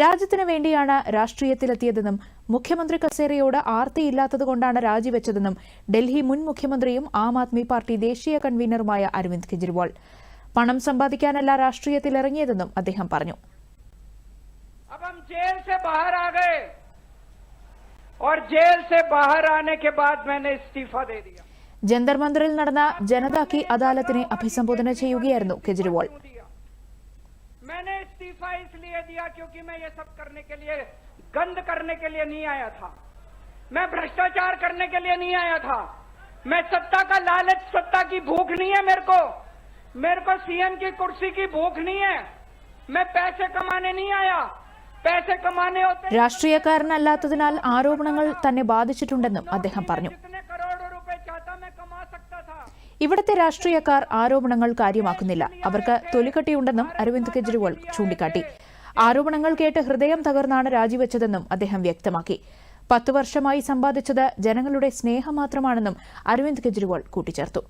രാജ്യത്തിനു വേണ്ടിയാണ് രാഷ്ട്രീയത്തിലെത്തിയതെന്നും മുഖ്യമന്ത്രി കസേരയോട് ആർത്തിയില്ലാത്തതുകൊണ്ടാണ് രാജിവെച്ചതെന്നും ഡൽഹി മുൻ മുഖ്യമന്ത്രിയും ആം ആദ്മി പാർട്ടി ദേശീയ കൺവീനറുമായ അരവിന്ദ് കെജ്രിവാൾ. പണം സമ്പാദിക്കാനല്ല രാഷ്ട്രീയത്തിലിറങ്ങിയതെന്നും അദ്ദേഹം പറഞ്ഞു. ജന്തർ മന്ദറിൽ നടന്ന ജനതാക്കി അദാലത്തിനെ അഭിസംബോധന ചെയ്യുകയായിരുന്നു കെജ്രിവാൾ. मैंने इस्तीफा इसलिए दिया क्योंकि मैं ये सब करने के लिए गंद करने के लिए नहीं आया था मैं भ्रष्टाचार करने के लिए नहीं आया था मैं सत्ता का लालच सत्ता की भूख नहीं है मेरे को मेरे को सीएम की कुर्सी की भूख नहीं है मैं पैसे कमाने नहीं आया पैसे कमाने होते രാഷ്ട്രീയക്കാരനല്ലാത്തതിനാൽ ആരോപണങ്ങൾ തന്നെ ബാധിച്ചിട്ടുണ്ടെന്നും അദ്ദേഹം പറഞ്ഞു ഇവിടുത്തെ രാഷ്ട്രീയക്കാർ ആരോപണങ്ങൾ കാര്യമാക്കുന്നില്ല. അവർക്ക് തൊലിക്കട്ടിയുണ്ടെന്നും അരവിന്ദ് കെജ്രിവാൾ ചൂണ്ടിക്കാട്ടി. ആരോപണങ്ങൾ കേട്ട് ഹൃദയം തകർന്നാണ് രാജിവെച്ചതെന്നും അദ്ദേഹം വ്യക്തമാക്കി. പത്തു വർഷമായി സമ്പാദിച്ചത് ജനങ്ങളുടെ സ്നേഹം മാത്രമാണെന്നും അരവിന്ദ് കെജ്രിവാൾ കൂട്ടിച്ചേർത്തു.